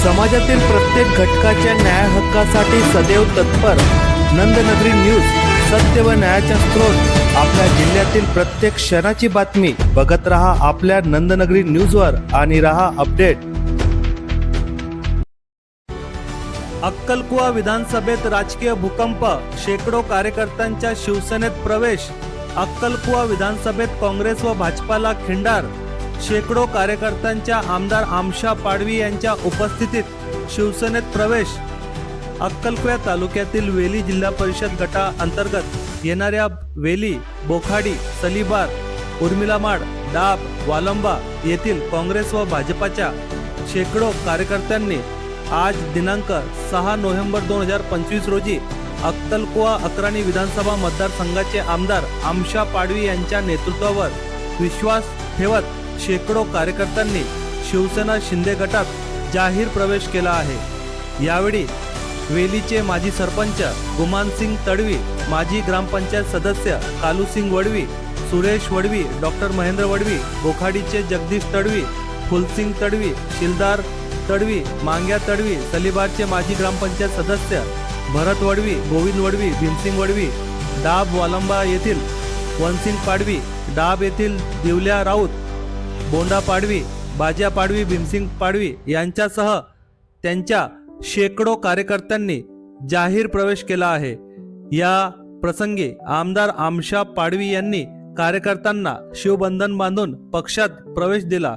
समाजातील प्रत्येक घटकाच्या न्याय हक्कासाठी सदैव तत्पर. नंदनगरी न्यूज सत्य व न्यायाचा स्रोत. आपल्या जिल्ह्यातील प्रत्येक क्षणाची बातमी. बघत रहा आपल्या नंदनगरी न्यूजवर आणि रहा अपडेट. अक्कलकुवा विधानसभेत राजकीय भूकंप. शेकडो कार्यकर्त्यांच्या शिवसेनेत प्रवेश. अक्कलकुवा विधानसभेत काँग्रेस व भाजपाला खिंडार. शेकडो कार्यकर्त्यांच्या आमदार आमशा पाडवी यांच्या उपस्थितीत शिवसेनेत प्रवेश. अक्कलकुवा तालुक्यातील वेली जिल्हा परिषद गटा अंतर्गत येणाऱ्या वेली बोखाडी सलीबार उर्मिलामाड डाब वालंबा येथील काँग्रेस व भाजपाच्या शेकडो कार्यकर्त्यांनी आज दिनांक सहा नोव्हेंबर दोन हजार पंचवीस रोजी अक्कलकुवा अकराणी विधानसभा मतदारसंघाचे आमदार आमशा पाडवी यांच्या नेतृत्वावर विश्वास ठेवत शेकडो कार्यकर्त्यांनी शिवसेना शिंदे गटात जाहीर प्रवेश केला आहे. यावेळी वेलीचे माजी सरपंच गुमानसिंग तडवी माजी ग्रामपंचायत सदस्य कालूसिंग वडवी सुरेश वडवी डॉक्टर महेंद्र वडवी बोखाडीचे जगदीश तडवी फुलसिंग तडवी शिलदार तडवी मांग्या तडवी सलिबारचे माजी ग्रामपंचायत सदस्य भरत वडवी गोविंद वडवी भीमसिंग वडवी डाब वालंबा येथील वनसिंग पाडवी डाब येथील दिवल्या राऊत बोंडा पाडवी बाज्या पाडवी भीमसिंग पाडवी यांच्यासह त्यांच्या शेकडो कार्यकर्त्यांनी जाहीर प्रवेश केला आहे. या प्रसंगी आमदार आमशा पाडवी यांनी कार्यकर्त्यांना शिवबंधन बांधून पक्षात प्रवेश दिला.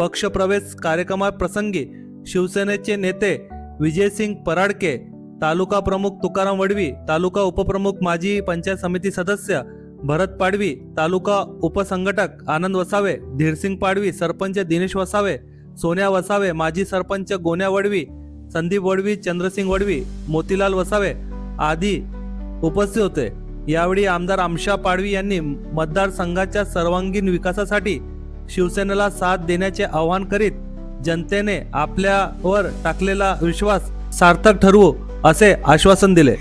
पक्षप्रवेश कार्यक्रमाप्रसंगी शिवसेनेचे नेते विजयसिंग पराडके तालुका प्रमुख तुकाराम वडवी तालुका उपप्रमुख माजी पंचायत समिती सदस्य भरत पाडवी तालुका उपसंघटक आनंद वसावे धीरसिंग पाडवी सरपंच दिनेश वसावे सोन्या वसावे माजी सरपंच गोन्या वडवी संदीप वडवी चंद्रसिंग वडवी मोतीलाल वसावे आदी उपस्थित होते. यावेळी आमदार आमशा पाडवी यांनी मतदारसंघाच्या सर्वांगीण विकासासाठी शिवसेनेला साथ देण्याचे आवाहन करीत जनतेने आपल्यावर टाकलेला विश्वास सार्थक ठरवू असे आश्वासन दिले.